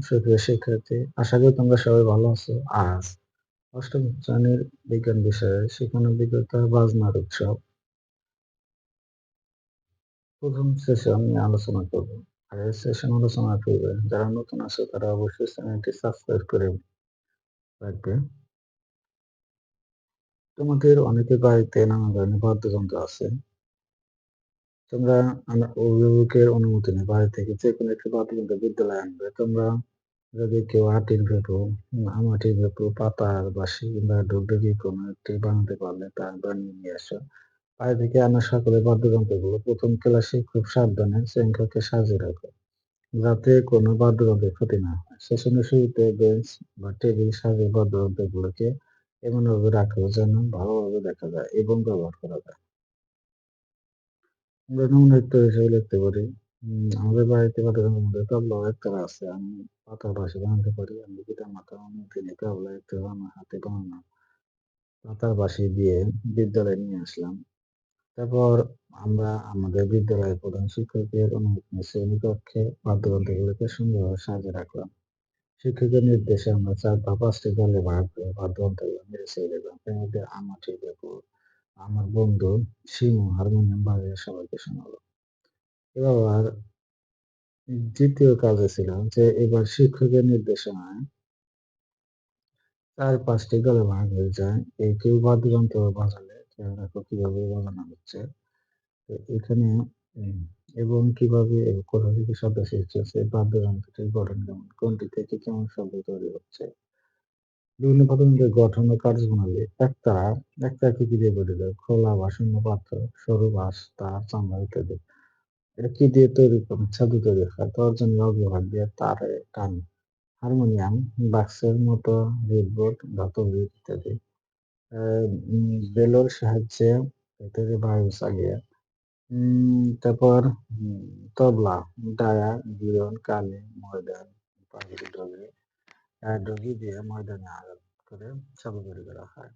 সুপ্রিয় শিক্ষার্থী, আশা করি তোমরা সবাই ভালো আছো। আজ অষ্টম শ্রেণির বিজ্ঞান বিষয়ে শিক্ষণ অভিজ্ঞতা বাজনার উৎসব। প্রথম সেশন নিয়ে আলোচনা করব। আর সেশন আলোচনা করবে যারা নতুন আছে, তারা অবশ্যই চ্যানেলটি সাবস্ক্রাইব করে রাখবে। তোমাদের অনেকের বাড়িতে নানা ধরনের বাদ্যযন্ত্র আছে। তোমরা অভিভাবকের অনুমতি নিয়ে বাড়ি থেকে যে কোনো একটি বাদ্যযন্ত্র বিদ্যালয়ে আনবে। তোমরা যদি কেউ আটির ভেপু আমাটির ভেপু, পাতার বাসি কিংবা ডুগডুগি কোনো একটি বানাতে পারলে তা বানিয়ে নিয়ে আসো। বাড়ি থেকে আনা সকলে বাদ্যযন্ত্রগুলো প্রথম ক্লাসে খুব সাবধানে শৃঙ্খলকে সাজিয়ে রাখো, যাতে কোনো বাদ্যযন্ত্রের ক্ষতি না হয়। সেশনের শুরুতে বেঞ্চ বা টেবিল সাজিয়ে বাদ্যযন্ত্রগুলোকে এমনভাবে রাখো যেন ভালোভাবে দেখা যায় এবং ব্যবহার করা যায়। আমরা নৃত্য হিসেবে লিখতে পারি। আমাদের বাড়িতে বাদ্যযন্ত্রের মধ্যে তবলা একটা আছে, আমি পাতার বাসি বানাতে পারি, আমি পিতা মাতা অনুমতি নিয়ে তবলা একটা আমার হাতে বানানো। পাতার বাসি দিয়ে বিদ্যালয়ে নিয়ে আসলাম। তারপর আমরা আমাদের বিদ্যালয়ের প্রধান শিক্ষকের অনুমতি শ্রেণীকক্ষে বাদ্যযন্ত্রগুলোকে সুন্দরভাবে সাজিয়ে রাখলাম। শিক্ষকের নির্দেশে আমরা চার বা পাঁচটি দলে ভাগ করে বাদ্যযন্ত্রগুলো মেরে ছেড়ে দিলাম। এর মধ্যে আমার ঠিক আমার বন্ধু শিমু হারমোনিয়াম বাজিয়ে সবাইকে শোনালো। এবার দ্বিতীয় কাজে ছিল যে এবার শিক্ষকের নির্দেশনায় চার পাঁচটি গলে ভাগ হয়ে যায়। এই কেউ বাদ্যযন্ত্র বাজালে খেয়াল রাখো কীভাবে বাজানো হচ্ছে। এখানে এবং কীভাবে কোথা থেকে শব্দ সৃষ্টি হচ্ছে বাদ্যযন্ত্রটির গঠন কেমন, কোনটি থেকে কেমন শব্দ তৈরি হচ্ছে। বিভিন্ন পদার্থের গঠন ও কার্যপ্রণালী একতারা একতারা কি দিয়ে গঠিত খোলা বা শূন্য পাত্র, সরু বাস তার চামড়া ইত্যাদি। এটা কি দিয়ে তৈরি ছাদু তৈরি হয় তর্জনের অগ্রভাগ দিয়ে তারে টান, হারমোনিয়াম, বাক্সের মতো রিডবোর্ড, ধাতব ইত্যাদি। বেলোর সাহায্যে ভেতরে বায়ু চালিয়ে তারপর তবলা, ডায়া গিরন কালি, ময়দান ডগি দিয়ে ময়দানে আঘাত করে তৈরি করা হয়।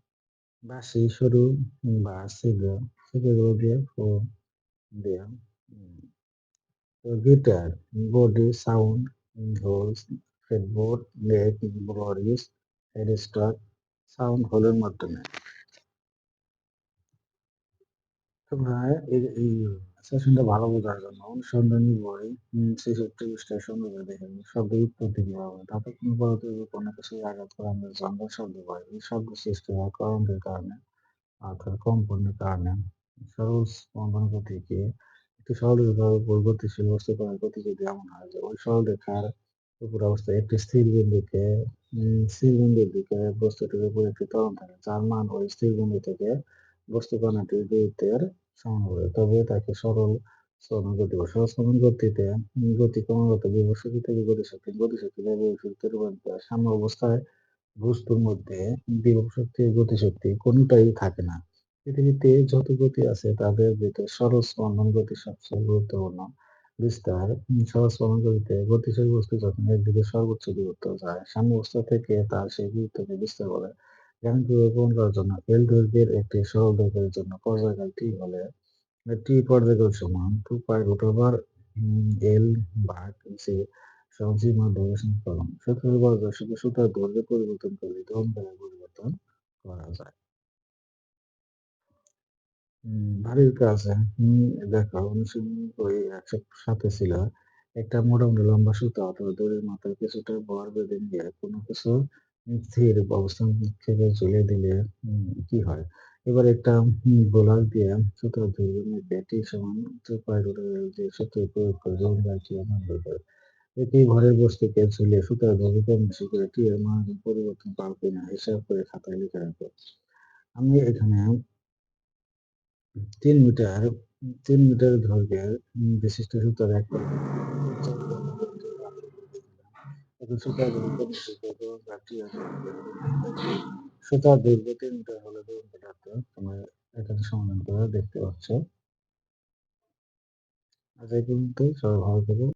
বাঁশি সরু বা ছিদ্র ছিদ্রগুলো দিয়ে ফো দিয়ে guitar, body sound holes fretboard neck ব্রডিস headstock, sound হোলের মাধ্যমে। তোমরা এই সেশনটা ভালো বোঝার জন্য। অনুসন্ধানী বই ছেষট্টি পৃষ্ঠায় সুন্দরভাবে দেখে শব্দ উৎপত্তি কীভাবে তাতে কোনো পদার্থের কোনো কিছু আঘাত করে আমরা জন্ম শব্দ পাই এই শব্দ সৃষ্টি হয় করণের কারণে, অর্থাৎ কম্পনের কারণে। সরল স্পন্দন গতিকে একটি সরল রেখার উপর গতিশীল বস্তু করার গতি যদি এমন হয় যে ওই সরল রেখার উপর অবস্থায় একটি স্থির বিন্দুকে স্থির বিন্দুর দিকে বস্তুটির উপর একটি ত্বরণ থাকে, যার মান ওই স্থির বিন্দু থেকে বস্তু কণাটির দূরত্বের তবে তাকে সরল গতি স্পন্দন গতিতে গতি ক্রমাগত থেকে গতিশক্তি হয় সাম্য অবস্থায় বস্তুর মধ্যে গতিশক্তি থাকে না। পৃথিবীতে যত গতি আছে তাদের ভিতরে সরল স্পন্দন গতি সবচেয়ে গুরুত্বপূর্ণ। বিস্তার, সরল স্পন্দন গতিতে গতিশীল বস্তু যখন একদিকে সর্বোচ্চ দূরত্ব যায়, সাম্য অবস্থা থেকে তার সেই দূরত্বকে বিস্তার বলে। করার জন্য এল দৈর্ঘ্যের একটি সরল দৈর্ঘ্যের জন্য পর্যায়কাল টি হলে টি পর্যায়কাল সমান two pi root over L ভাগ সহজীবন দৈর্ঘ্য বড় দর্শকে সূত্রের দৈর্ঘ্য পরিবর্তন করলে পরিবর্তন করা যায়। বাড়ির কাছে দেখো একশো সাথে ছিল। একটা মোটামুটি লম্বা সুতা অথবা দড়ির মাথায় কিছুটা বর বেঁধে নিয়ে কোনো কিছু স্থির অবস্থান থেকে ঝুলিয়ে দিলে কি হয়? এবার একটা গোলার দিয়ে সূত্র ধরে নিতে টি সমান যে সূত্র প্রয়োগ করে যখন গাছটি বের করে এটি ঘরের বস্তুকে ঝুলিয়ে সুতরাং ধরে বেশি করে টি এর মান পরিবর্তন পারবে কিনা হিসাব করে খাতায় লিখে রাখো আমি এখানে তিন মিটার তিন মিটার দৈর্ঘ্যের বিশিষ্ট সুতার এক সুতার দৈর্ঘ্য তিন মিটার হলে তোমরা এখানে সমাধান করে দেখতে পাচ্ছ। আজ এই পর্যন্ত সবাই ভালো থাকো